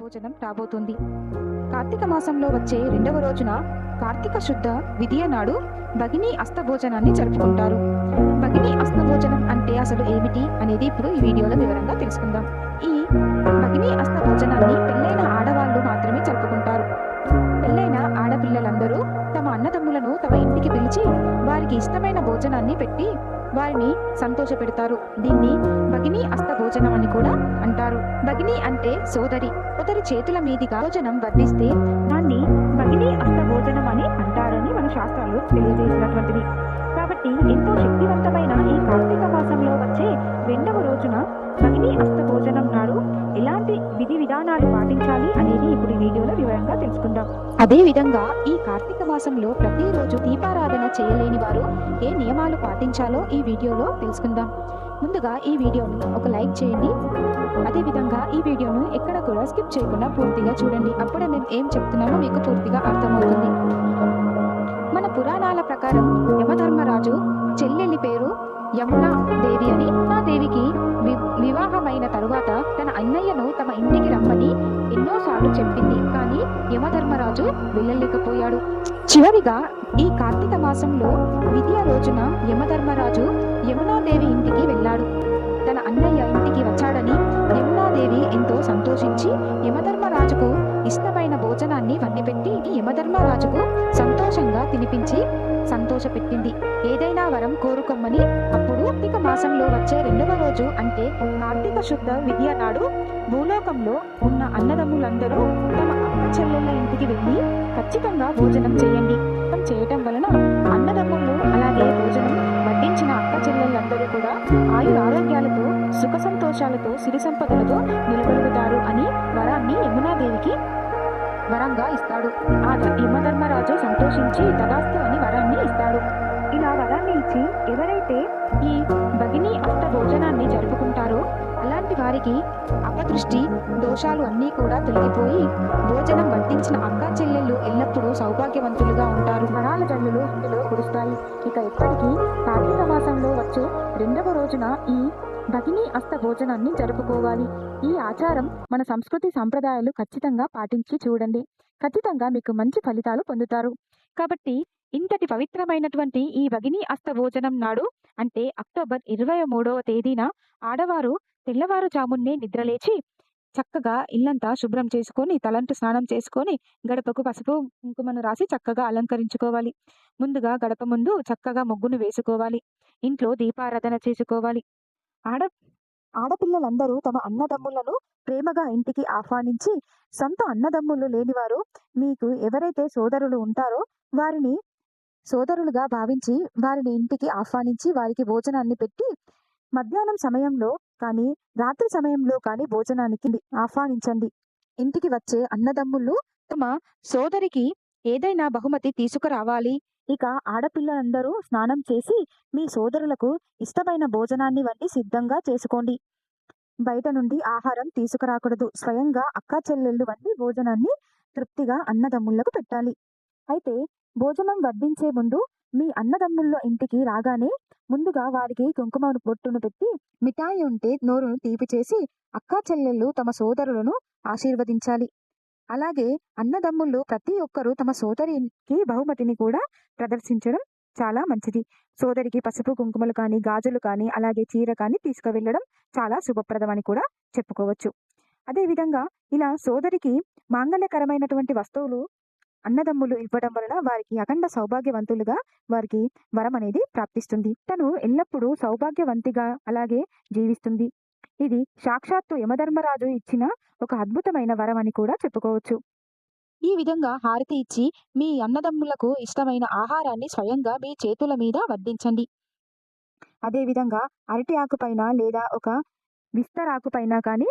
భోజనం రాబోతుంది. కార్తీక మాసంలో వచ్చే రెండవ రోజున కార్తీక శుద్ధ విధియ నాడు భగిని అస్తభోజనాన్ని జరుపుకుంటారు. భగిని అస్తభోజనం అంటే అసలు ఏమిటి అనేది ఇప్పుడు ఈ వీడియోలో వివరంగా తెలుసుకుందాం. ఈ భగిని అస్తభోజనాన్ని పెళ్ళైన ఆడవాళ్ళు మాత్రమే జరుపుకుంటారు. పెళ్ళైన ఆడపిల్లలందరూ తమ అన్నదమ్ములను తమ ఇంటికి పిలిచి వారికి ఇష్టమైన భోజనాన్ని పెట్టి వారిని సంతోషపెడతారు. దీన్ని భగిని అస్త భోజనం అని కూడా అంటారు. భగిని అంటే సోదరి. సోదరి చేతుల మీదిగా భోజనం వర్ణిస్తే దాన్ని భగిని అస్త భోజనం అని అంటారని మన శాస్త్రాలు తెలియజేసినటువంటిది. కాబట్టి ఎంతో శక్తివంతమైన ఈ కార్తీక మాసంలో వచ్చే అదేవిధంగా ఈ కార్తీక మాసంలో ప్రతిరోజు దీపారాధన చేయలేని వారు ఏ నియమాలు పాటించాలో ఈ వీడియోలో తెలుసుకుందాం. ముందుగా ఈ వీడియోని ఒక లైక్ చేయండి. అదేవిధంగా ఈ వీడియోను ఎక్కడ కూడా స్కిప్ చేయకుండా పూర్తిగా చూడండి. అప్పుడే మేము ఏం చెప్తున్నామో మీకు పూర్తిగా అర్థమవుతుంది. మన పురాణాల ప్రకారం యమధర్మరాజు చెల్లెలి పేరు యమునా దేవి అని నా దేవికి వి- వివాహమైన తరువాత తన అన్నయ్యను తమ ఇంటికి రమ్మని ఎన్నోసార్లు చెప్పింది. కానీ యమధర్మరాజు వెళ్ళలేకపోయాడు. చివరిగా ఈ కార్తీక మాసంలో విద్య రోజున యమధర్మరాజు యమునాదేవి ఇంటికి వెళ్ళాడు. తన అన్నయ్య ఇంటికి వచ్చాడని యమునాదేవి ఎంతో సంతోషించి యమధర్మరాజుకు ఇష్టమైన భోజనాన్ని వండిపెట్టి యమధర్మరాజుకు సంతోషంగా తినిపించి సంతోషపెట్టింది. ఏదైనా వరం కోరుకోమని అప్పుడు కార్తీక మాసంలో వచ్చే రెండవ రోజు అంటే కార్తీక శుద్ధ విద్య నాడు భూలోకంలో ఉన్న అన్నదమ్ములందరూ తమ అక్క చెల్లెళ్ళ ఇంటికి వెళ్ళి ఖచ్చితంగా భోజనం చేయండి. చేయటం వలన అన్నదమ్ములు అలాగే భోజనం వడ్డించిన అక్క చెల్లెళ్ళందరూ కూడా ఆయు ఆరోగ్యాలతో సుఖ సంతోషాలతో సిరి సంపదలతో నిలబెరుగుతారు అని వరాన్ని యమునాదేవికి వరంగా ఇస్తాడు. ఆ యమధర్మరాజు సంతోషించి తదాస్తు అని వరాన్ని ఇస్తాడు. ఇలా వరాన్ని ఇచ్చి ఎవరైతే ఈ భగిని అష్ట భోజనాన్ని జరుపుకుంటారో అలాంటి వారికి అపదృష్టి దోషాలు అన్నీ కూడా తొలగిపోయి భోజనం వడ్డించిన అక్క చెల్లెళ్ళు ఎల్లప్పుడూ సౌభాగ్యవంతులుగా ఉంటారు. వరాల జల్లులు ఇందులో కురుస్తాయి. ఇక ఎప్పటికీ కార్తీక మాసంలో వచ్చు. రెండవ రోజున ఈ భగిని అస్త భోజనాన్ని జరుపుకోవాలి. ఈ ఆచారం మన సంస్కృతి సాంప్రదాయాలు ఖచ్చితంగా పాటించి చూడండి. ఖచ్చితంగా మీకు మంచి ఫలితాలు పొందుతారు. కాబట్టి ఇంతటి పవిత్రమైనటువంటి ఈ భగిని అస్త భోజనం నాడు అంటే అక్టోబర్ ఇరవై మూడవ తేదీన ఆడవారు తెల్లవారుజామున్నే నిద్రలేచి చక్కగా ఇల్లంతా శుభ్రం చేసుకొని తలంటు స్నానం చేసుకొని గడపకు పసుపు కుంకుమను రాసి చక్కగా అలంకరించుకోవాలి. ముందుగా గడప ముందు చక్కగా ముగ్గును వేసుకోవాలి. ఇంట్లో దీపారాధన చేసుకోవాలి. ఆడ ఆడపిల్లలందరూ తమ అన్నదమ్ములను ప్రేమగా ఇంటికి ఆహ్వానించి సొంత అన్నదమ్ములు లేనివారు మీకు ఎవరైతే సోదరులు ఉంటారో వారిని సోదరులుగా భావించి వారిని ఇంటికి ఆహ్వానించి వారికి భోజనాన్ని పెట్టి మధ్యాహ్నం సమయంలో కానీ రాత్రి సమయంలో కానీ భోజనానికి ఆహ్వానించండి. ఇంటికి వచ్చే అన్నదమ్ములు తమ సోదరికి ఏదైనా బహుమతి తీసుకురావాలి. ఇక ఆడపిల్లలందరూ స్నానం చేసి మీ సోదరులకు ఇష్టమైన భోజనాన్ని వండి సిద్ధంగా చేసుకోండి. బయట నుండి ఆహారం తీసుకురాకూడదు. స్వయంగా అక్క చెల్లెళ్ళు వండి భోజనాన్ని తృప్తిగా అన్నదమ్ముళ్ళకు పెట్టాలి. అయితే భోజనం వడ్డించే ముందు మీ అన్నదమ్ముల్లో ఇంటికి రాగానే ముందుగా వారికి కుంకుమ బొట్టును పెట్టి మిఠాయి ఉంటే నోరును తీపి చేసి అక్కా చెల్లెళ్ళు తమ సోదరులను ఆశీర్వదించాలి. అలాగే అన్నదమ్ముళ్ళు ప్రతి ఒక్కరూ తమ సోదరికి బహుమతిని కూడా ప్రదర్శించడం చాలా మంచిది. సోదరికి పసుపు కుంకుమలు కానీ గాజులు కానీ అలాగే చీర కానీ తీసుకువెళ్ళడం చాలా శుభప్రదమని కూడా చెప్పుకోవచ్చు. అదేవిధంగా ఇలా సోదరికి మాంగళ్యకరమైనటువంటి వస్తువులు అన్నదమ్ములు ఇవ్వడం వలన వారికి అఖండ సౌభాగ్యవంతులుగా వారికి వరం అనేది ప్రాప్తిస్తుంది. తను ఎల్లప్పుడూ సౌభాగ్యవంతిగా అలాగే జీవిస్తుంది. ఇది సాక్షాత్తు యమధర్మరాజు ఇచ్చిన ఒక అద్భుతమైన వరం అని కూడా చెప్పుకోవచ్చు. ఈ విధంగా హారతి ఇచ్చి మీ అన్నదమ్ములకు ఇష్టమైన ఆహారాన్ని స్వయంగా మీ చేతుల మీద వడ్డించండి. అదేవిధంగా అరటి ఆకుపైన లేదా ఒక విస్తరాకుపైన కానీ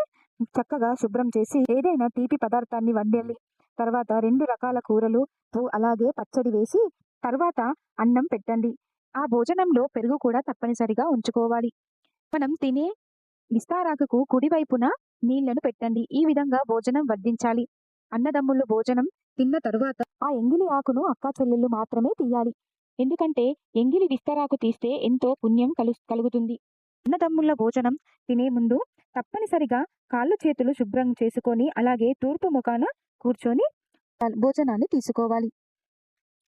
చక్కగా శుభ్రం చేసి ఏదైనా తీపి పదార్థాన్ని వండాలి తర్వాత రెండు రకాల కూరలు అలాగే పచ్చడి వేసి తర్వాత అన్నం పెట్టండి. ఆ భోజనంలో పెరుగు కూడా తప్పనిసరిగా ఉంచుకోవాలి. మనం తినే విస్తారాకుకు కుడివైపున నీళ్ళను పెట్టండి. ఈ విధంగా భోజనం వడ్డించాలి. అన్నదమ్ములు భోజనం తిన్న తరువాత ఆ ఎంగిలి ఆకును అక్కా చెల్లెళ్ళు మాత్రమే తీయాలి ఎందుకంటే ఎంగిలి విస్తరాకు తీస్తే ఎంతో పుణ్యం కలు కలుగుతుంది. అన్నదమ్ముల భోజనం తినే ముందు తప్పనిసరిగా కాళ్ళు చేతులు శుభ్రం చేసుకొని అలాగే తూర్పు ముఖాన కూర్చొని భోజనాన్ని తీసుకోవాలి.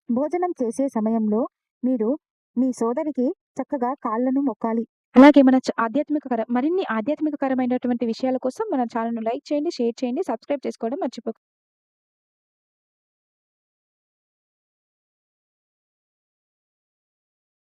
భోజనం చేసే సమయంలో మీరు మీ సోదరికి చక్కగా కాళ్ళను మొక్కాలి. అలాగే మన ఆధ్యాత్మికకర మరిన్ని ఆధ్యాత్మికకరమైనటువంటి విషయాల కోసం మన ఛానల్ను లైక్ చేయండి షేర్ చేయండి సబ్స్క్రైబ్ చేసుకోవడం మర్చిపోకండి